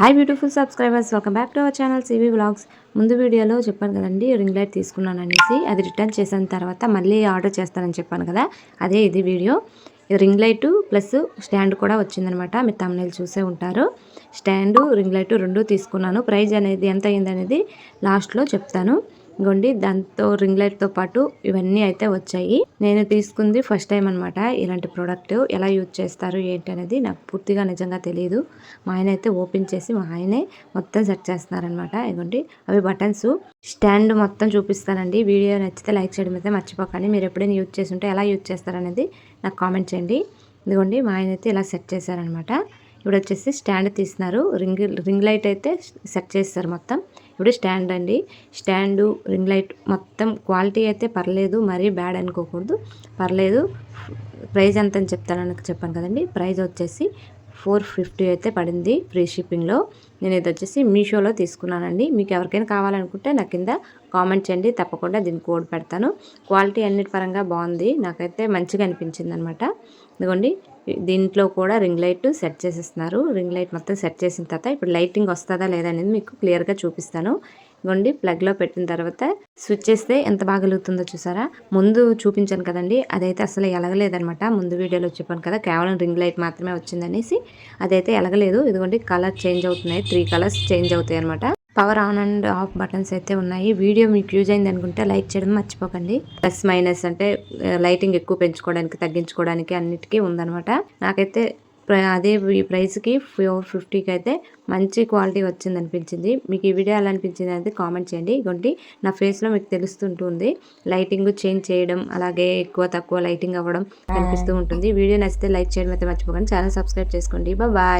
Hi beautiful subscribers welcome back to our channel CV vlogs ముందు వీడియోలో చెప్పాను కదండి రింగ్ లైట్ తీసుకున్నాను అనేసి. అది రిటర్న్ చేసిన తర్వాత మళ్ళీ ఆర్డర్ చేస్తానని చెప్పాను కదా అదే ఇది video. Ring light plus stand కూడా వచ్చిందనమాట. మీరు తమిళ చూసే ఉంటారు. స్టాండు రింగ్ లైట్ రెండు తీసుకున్నాను. ప్రైజ్ అనేది ఎంత అయింది అనేది లాస్ట్లో చెప్తాను. ఇంకోండి దాంతో రింగ్ లైట్తో పాటు ఇవన్నీ అయితే వచ్చాయి. నేను తీసుకుంది ఫస్ట్ టైం అనమాట ఇలాంటి ప్రోడక్ట్. ఎలా యూజ్ చేస్తారు ఏంటి అనేది నాకు పూర్తిగా నిజంగా తెలియదు మా ఆయన అయితే ఓపెన్ చేసి మా ఆయనే మొత్తం సెట్ చేస్తున్నారనమాట ఇదిగోండి అవి బటన్స్. స్టాండ్ మొత్తం చూపిస్తానండి. వీడియో నచ్చితే లైక్ చేయడం అయితే మర్చిపోకండి. మీరు ఎప్పుడైనా యూజ్ చేసి ఉంటే ఎలా యూజ్ చేస్తారనేది నాకు కామెంట్ చేయండి. ఇదిగోండి మా ఆయన అయితే ఇలా సెట్ చేశారనమాట ఇప్పుడు వచ్చేసి స్టాండ్ తీస్తున్నారు. రింగ్ రింగ్ లైట్ అయితే సెట్ చేస్తారు మొత్తం. ఇప్పుడు స్టాండ్ అండి. స్టాండు రింగ్ లైట్ మొత్తం క్వాలిటీ అయితే పర్లేదు మరీ బ్యాడ్ అనుకోకూడదు. పర్లేదు ప్రైజ్ ఎంత అని చెప్తానని చెప్పాను కదండి. ప్రైజ్ వచ్చేసి ఫోర్ ఫిఫ్టీ అయితే పడింది ఫ్రీ షిప్పింగ్లో నేను ఇది వచ్చేసి మీషోలో తీసుకున్నానండి. మీకు ఎవరికైనా కావాలనుకుంటే నా కింద కామెంట్ చేయండి. తప్పకుండా దీని కోడ్ పెడతాను. క్వాలిటీ అన్నిటి పరంగా బాగుంది. నాకైతే మంచిగా అనిపించింది అనమాట ఇదిగోండి దీంట్లో కూడా రింగ్ లైట్ సెట్ చేసేస్తున్నారు. రింగ్ లైట్ మొత్తం సెట్ చేసిన తర్వాత ఇప్పుడు లైటింగ్ వస్తుందా లేదా అనేది మీకు క్లియర్గా చూపిస్తాను. ఇదిగోండి ప్లగ్లో పెట్టిన తర్వాత స్విచ్ చేస్తే ఎంత బాగా వెలుగుతుందో చూసారా? ముందు చూపించాను కదండి అదైతే అసలు ఎలగలేదనమాట ముందు వీడియోలో చెప్పాను కదా కేవలం రింగ్ లైట్ మాత్రమే వచ్చిందనేసి అదైతే ఎలగలేదు. ఇదిగోండి కలర్ చేంజ్ అవుతున్నాయి. త్రీ కలర్స్ చేంజ్ అవుతాయి అనమాట power on and off buttons అయితే ఉన్నాయి. వీడియో మీకు యూజ్ అయింది అనుకుంటే లైక్ చేయడం మర్చిపోకండి. ప్లస్ మైనస్ అంటే లైటింగ్ ఎక్కువ పెంచుకోవడానికి తగ్గించుకోవడానికి అన్నిటికీ ఉందనమాట నాకైతే అదే ఈ ప్రైస్కి ఫోర్ ఫిఫ్టీకి అయితే మంచి క్వాలిటీ వచ్చింది అనిపించింది. మీకు ఈ వీడియో ఎలా అనిపించింది అనేది కామెంట్ చేయండి. ఇగోండి నా ఫేస్లో మీకు తెలుస్తుంటుంది లైటింగ్ చేంజ్ చేయడం అలాగే ఎక్కువ తక్కువ లైటింగ్ అవ్వడం కనిపిస్తూ ఉంటుంది. వీడియో నచ్చితే లైక్ చేయడం అయితే మర్చిపోకండి. ఛానల్ సబ్స్క్రైబ్ చేసుకోండి. బాయ్.